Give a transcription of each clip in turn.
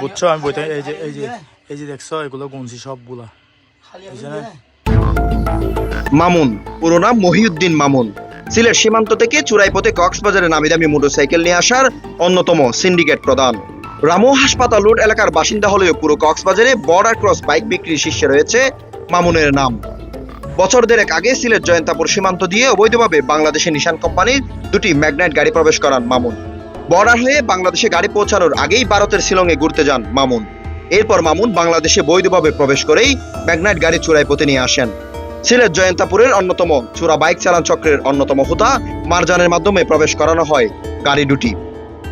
বুঝছ? আমি বইতে এই যে এই যে এই যে দেখছ, এগুলো গুনছি সবগুলা মামুন পুরো নাম মহিউদ্দিন মামুন। সিলেট সীমান্ত থেকে চুরাইপথে কক্সবাজারে নামি দামি মোটরসাইকেল নিয়ে আসার অন্যতম সিন্ডিকেট প্রধান। রামু হাসপাতাল রোড এলাকার বাসিন্দা হলেও পুরো কক্সবাজারে বর্ডার ক্রস বাইক বিক্রির শীর্ষে রয়েছে মামুনের নাম। বছর দেড়েক আগে সিলেট জয়ন্তাপুর সীমান্ত দিয়ে অবৈধভাবে বাংলাদেশে নিশান কোম্পানির দুটি ম্যাগনাইট গাড়ি প্রবেশ করান মামুন। বর্ডার হয়ে বাংলাদেশে গাড়ি পৌঁছানোর আগেই ভারতের শিলংয়ে ঘুরতে যান মামুন। এরপর মামুন বাংলাদেশে বৈধভাবে প্রবেশ করেই ম্যাগনাইট গাড়ি চুরাইপথে নিয়ে আসেন। সিলেট জয়ন্তাপুরের অন্যতম চোরা বাইক চালান চক্রের অন্যতম হুতা মারজানের মাধ্যমে প্রবেশ করানো হয় গাড়ি দুটি।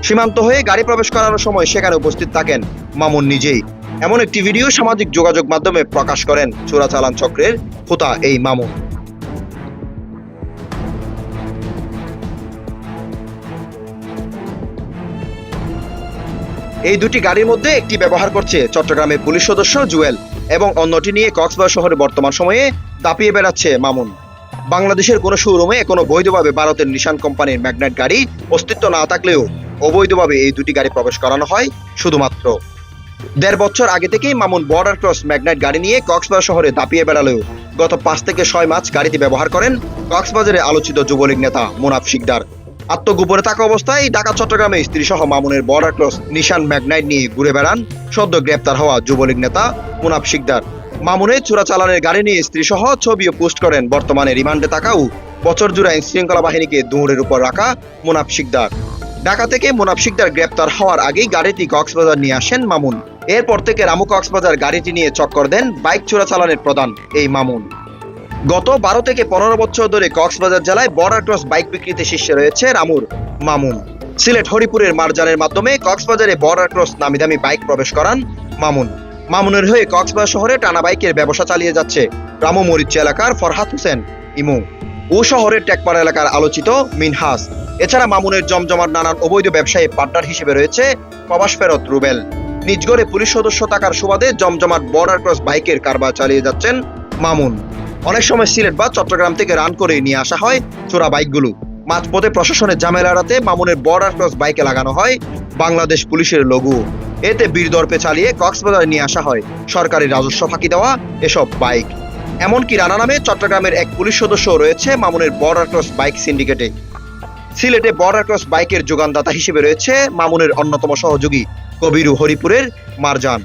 সীমান্ত হয়ে গাড়ি প্রবেশ করানোর সময় সেখানে উপস্থিত থাকেন মামুন নিজেই। এমন একটি ভিডিও সামাজিক যোগাযোগ মাধ্যমে প্রকাশ করেন চোরা চালান চক্রের হুতা এই মামুন। এই দুটি গাড়ির মধ্যে একটি ব্যবহার করছে চট্টগ্রামের পুলিশ সদস্য জুয়েল এবং অন্যটি নিয়ে কক্সবাজার শহরে বর্তমান সময়ে দাপিয়ে বেড়াচ্ছে মামুন। বাংলাদেশের কোনো শোরুমে এখনও বৈধভাবে ভারতের নিশান কোম্পানির ম্যাগনেট গাড়ি অস্তিত্ব না থাকলেও অবৈধভাবে এই দুটি গাড়ি প্রবেশ করানো হয় শুধুমাত্র। দেড় বছর আগে থেকেই মামুন বর্ডার ক্রস ম্যাগনেট গাড়ি নিয়ে কক্সবাজার শহরে দাপিয়ে বেড়ালেও গত পাঁচ থেকে ছয় মাস গাড়িটি ব্যবহার করেন কক্সবাজারে আলোচিত যুবলীগ নেতা মুনাফ শিকদার। আত্মগোপনে থাকা অবস্থায় ঢাকা, চট্টগ্রামে স্ত্রী সহ মামুনের বর্ডার ক্রস নিশান ম্যাগনাইট নিয়ে ঘুরে বেড়ান সদ্য গ্রেপ্তার হওয়া যুবলীগ নেতা মুনাফ শিকদার। মামুনের চোরাচালানের গাড়ি নিয়ে স্ত্রী সহ ছবিও পোস্ট করেন বর্তমানে রিমান্ডে থাকাও বছর জুড়ে আইন শৃঙ্খলা বাহিনীকে দৌড়ের উপর রাখা মুনাফ শিকদার। ঢাকা থেকে মুনাফ শিকদার গ্রেপ্তার হওয়ার আগেই গাড়িটি কক্সবাজার নিয়ে আসেন মামুন। এরপর থেকে রামু কক্সবাজার গাড়িটি নিয়ে চক্কর দেন বাইক চোরাচালানের প্রধান, এই মামুন। গত বারো থেকে পনেরো বছর ধরে কক্সবাজার জেলায় বর্ডার ক্রস বাইক বিক্রিতে শীর্ষে রয়েছে রামুর মামুন। সিলেট হরিপুরের মারজানের মাধ্যমে কক্সবাজারে বর্ডার ক্রস নামি দামি বাইক প্রবেশ করান মামুন। মামুনের হয়ে কক্সবাজার শহরে টানা বাইকের ব্যবসা চালিয়ে যাচ্ছে রামু মরিচ এলাকার ফরহাদ হোসেন, ইমু। ও শহরের টেকপাড়া এলাকার আলোচিত মিনহাস। এছাড়া মামুনের জমজমার নানান অবৈধ ব্যবসায়ী পার্টনার হিসেবে রয়েছে প্রবাস ফেরত রুবেল। নিজগড়ে পুলিশ সদস্য থাকার সুবাদে জমজমাট বর্ডার ক্রস বাইকের কারবার চালিয়ে যাচ্ছেন মামুন। অনেক সময় সিলেট বা চট্টগ্রাম থেকে রান করে নিয়ে আসা হয় চোরা বাইকগুলো। মাঝপথে প্রশাসনের ঝামেলা এড়াতে মামুনের বর্ডার ক্রস বাইকে লাগানো হয় বাংলাদেশ পুলিশের লঘু এতে বীরদর্পে চালিয়ে কক্সবাজারে নিয়ে আসা হয় সরকারি রাজস্ব ফাঁকি দেওয়া এসব বাইক এমনকি রানা নামে চট্টগ্রামের এক পুলিশ সদস্য রয়েছে মামুনের বর্ডার ক্রস বাইক সিন্ডিকেটে সিলেটে বর্ডার ক্রস বাইকের যোগানদাতা হিসেবে রয়েছে মামুনের অন্যতম সহযোগী কবিরু হরিপুরের মারজান।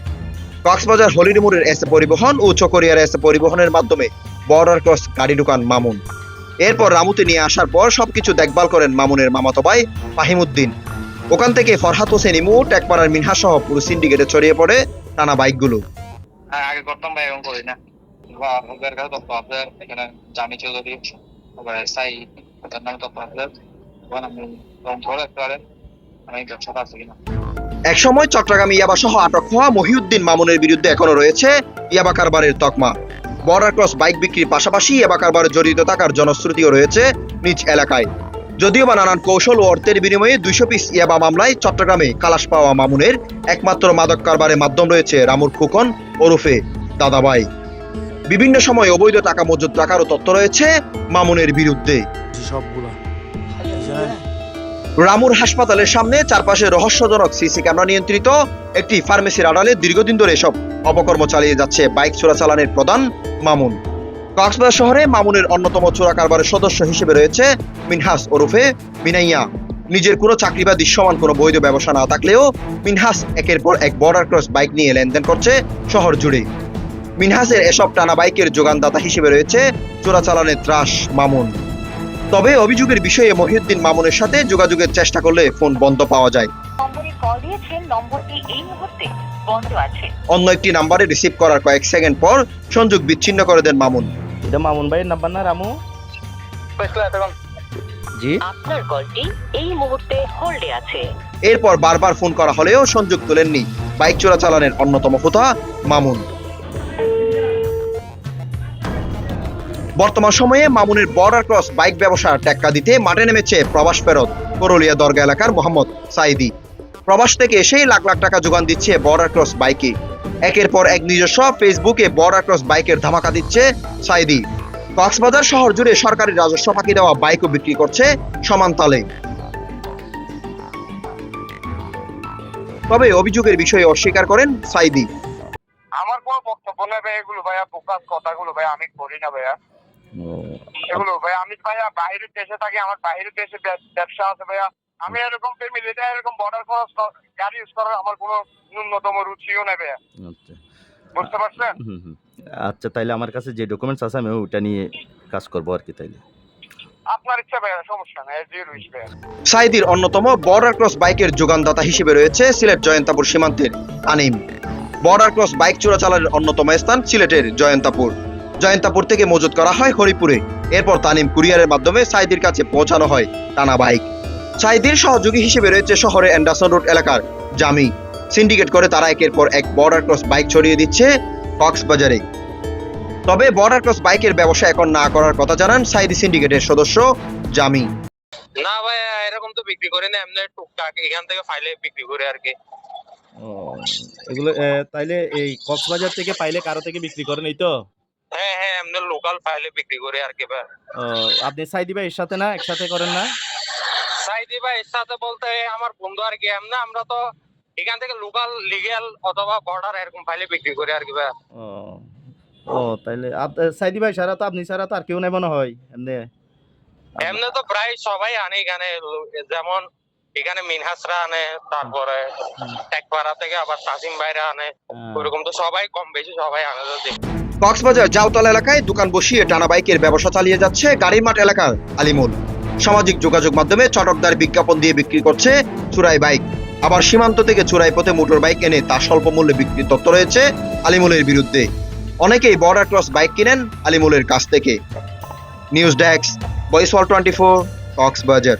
কক্সবাজার হলিডে মোড়ের এসে পরিবহন ও চকরিয়ার এসে পরিবহনের মাধ্যমে বর্ডার ক্রস গাড়ি ঢুকান মামুন। এরপর রামুতে নিয়ে আসার পর সবকিছু দেখভাল করেন মামুনের মামাতো ভাই ফাহিমুদ্দিন। ওখান থেকে ফরহাত হোসেন ইমু টেকপাড়ার মিনহা সহ পুরো সিন্ডিকেটে ছড়িয়ে পড়ে টানা বাইকগুলো। হ্যাঁ আগে করতাম ভাই এখন করি না। বা ওদের কাছে তথ্য আছে এখানে জামি চৌধুরী তারপরে সাই ওদের নামে তথ্য আছে। ওখানে আমি তখন ধরে রাখতে আমি ব্যবসাটা আছে কিনা। একসময় চট্টগ্রামে ইয়াবা সহ আটক হওয়া মহিউদ্দিন মামুনের বিরুদ্ধে এখনও রয়েছে ইয়াবা কারবারের তকমা। বর্ডার ক্রস বাইক বিক্রির পাশাপাশি এবার কারবারে জড়িত থাকার জনশ্রুতিও রয়েছে নিজ এলাকায়। যদিও বা নানান কৌশল ও অর্থের বিনিময়ে দুইশো পিস ইয়াবা মামলায় চট্টগ্রামে খালাস পাওয়া মামুনের একমাত্র মাদক কারবারের মাধ্যম রয়েছে রামুর খুকন ওরফে দাদাবাই বিভিন্ন সময় অবৈধ টাকা মজুত রাখারও তথ্য রয়েছে মামুনের বিরুদ্ধে। সবগুলা? রামুর হাসপাতালের সামনে চারপাশে রহস্যজনক সিসি ক্যামেরা নিয়ন্ত্রিত একটি ফার্মেসির আড়ালে দীর্ঘদিন ধরে এসব অপকর্ম চালিয়ে যাচ্ছে বাইক চোরাচালানের প্রধান মামুন। কক্সবাজার শহরে মামুনের অন্যতম চোরা কারবারের সদস্য হিসেবে রয়েছে মিনহাস ওরফে মিনাইয়া। নিজের কোনো চাকরি বা দৃশ্যমান কোনো বৈধ ব্যবসা না থাকলেও মিনহাস একের পর এক বর্ডার ক্রস বাইক নিয়ে লেনদেন করছে শহর জুড়ে। মিনহাসের এসব টানা বাইকের যোগানদাতা হিসেবে রয়েছে চোরাচালানের ত্রাস মামুন। তবে অভিযোগের বিষয়ে মহিউদ্দিন মামুনের সাথে যোগাযোগের চেষ্টা করলে ফোন বন্ধ পাওয়া যায়। নম্বরে কল দিয়েছেন নম্বরটি এই মুহূর্তে বন্ধ আছে। অন্য একটি নাম্বারে রিসিভ করার কয়েক সেকেন্ড পর সংযোগ বিচ্ছিন্ন করে দেন মামুন। এটা মামুন ভাইয়ের নাম্বার না রামু? জি। আপনার কলটি এই মুহূর্তে হোল্ডে আছে। এরপর বারবার ফোন করা হলেও সংযোগ তোলেননি। বাইক চোরাচালানের অন্যতম হোতা মামুন। বর্তমান সময়ে মামুনের বর্ডার ক্রস বাইক ব্যবসা টেক্কা দিতে মাঠে নেমেছে প্রবাস ফেরত করলিয়া দরগা এলাকার মোহাম্মদ সাইদি। প্রবাস থেকে এসেই লাখ লাখ টাকা যোগান দিচ্ছে বর্ডার ক্রস বাইকে। একের পর এক নিজস্ব ফেসবুকে বর্ডার ক্রস বাইকের ধামাকা দিচ্ছে সাইদি। কক্সবাজার শহর জুড়ে সরকারি রাজস্ব ফাঁকি দেওয়া বাইকও বিক্রি করছে সমান তালে। তবে অভিযোগের বিষয়ে অস্বীকার করেন সাইদি। আমার কোনো বক্তব্য নেই ভাই এগুলো ভাইয়া বোকাস কথাগুলো ভাই আমি করি না ভাইয়া। এগুলো ভাই? আমি ভাইয়া বাইরের দেশে থাকি আমার বাইরের দেশে ব্যবসা আছে ভাইয়া। আমি এরকম ফ্যামিলিতে এরকম বর্ডার ক্রস গাড়ি ইউজ করার আমার কোনো ন্যূনতম রুচিও নেই ভাইয়া। আচ্ছা। বুঝতে পারছেন। আচ্ছা তাইলে আমার কাছে যে ডকুমেন্টস আছে আমি ওটা নিয়ে কাজ করব আর কি তাইলে। আপনার ইচ্ছা সমস্যা নেই যে সাইদির অন্যতম বর্ডার ক্রস বাইকের যোগানদাতা হিসেবে রয়েছে সিলেট জয়ন্তাপুর সীমান্তের আনিম। বর্ডার ক্রস বাইক চোরাচালানের অন্যতম স্থান সিলেটের জয়ন্তাপুর। জয়ন্তাপুর থেকে মজুত করা হয় হরিপুরে। এরপর তানিম কুরিয়ারের মাধ্যমে সাইদির কাছে পৌঁছানো হয় টানা বাইক। সাইদির সহযোগী হিসেবে রয়েছে শহরের অ্যান্ডারসন রোড এলাকার জামি। সিন্ডিকেট করে তারা একের পর এক বর্ডার ক্রস বাইক ছড়িয়ে দিচ্ছে কক্সবাজারে। তবে বর্ডার ক্রস বাইকের ব্যবসা এখন না করার কথা জানান সাইদি সিন্ডিকেটের সদস্য জামি। না ভাই এরকম তো বিক্রি করে না এমনি টুকটাক এখান থেকে ফাইলে বিক্রি করে আর কি। ও এগুলো তাইলে এই কক্সবাজার থেকে পাইলে কারও থেকে বিক্রি করেন এই তো? হ্যাঁ হ্যাঁ এমনি লোকাল ফাইলে বিক্রি করে আর কি ভাই। আপনি সাইদি ভাই এর সাথে না একসাথে করেন না? সাইদি ভাই এর সাথে বলতে আমার বন্ধু আর কি এমনি আমরা তো এখান থেকে লোকাল লিগ্যাল অথবা বর্ডার এরকম ফাইলে বিক্রি করে আর কি ভাই। ও তাইলে সাইদি ভাই সারা তো আপনি সারা তো আর কেউ নেই মনে হয় এমনি? এমনি তো প্রায় সবাই আনে এখানে যেমন এখানে মিনহাসরা আনে তারপরে হুম। টেকপাড়া থেকে আবার তাসিম ভাইরা আনে ওরকম তো সবাই কম বেশি সবাই আনে তো দেখি। কক্সবাজার জাউতলা এলাকায় দোকান বসিয়ে টানা বাইকের ব্যবসা চালিয়ে যাচ্ছে গাড়ির মাঠ এলাকার আলিমুল। সামাজিক যোগাযোগ মাধ্যমে চটকদার বিজ্ঞাপন দিয়ে বিক্রি করছে চুরাই বাইক। আবার সীমান্ত থেকে চুরাই পথে মোটর বাইক এনে তা স্বল্প মূল্যে বিক্রির তথ্য রয়েছে আলিমুলের বিরুদ্ধে। অনেকেই বর্ডার ক্রস বাইক কিনেন আলিমুলের কাছ থেকে। News desk voice wall twenty four Cox's Bazar.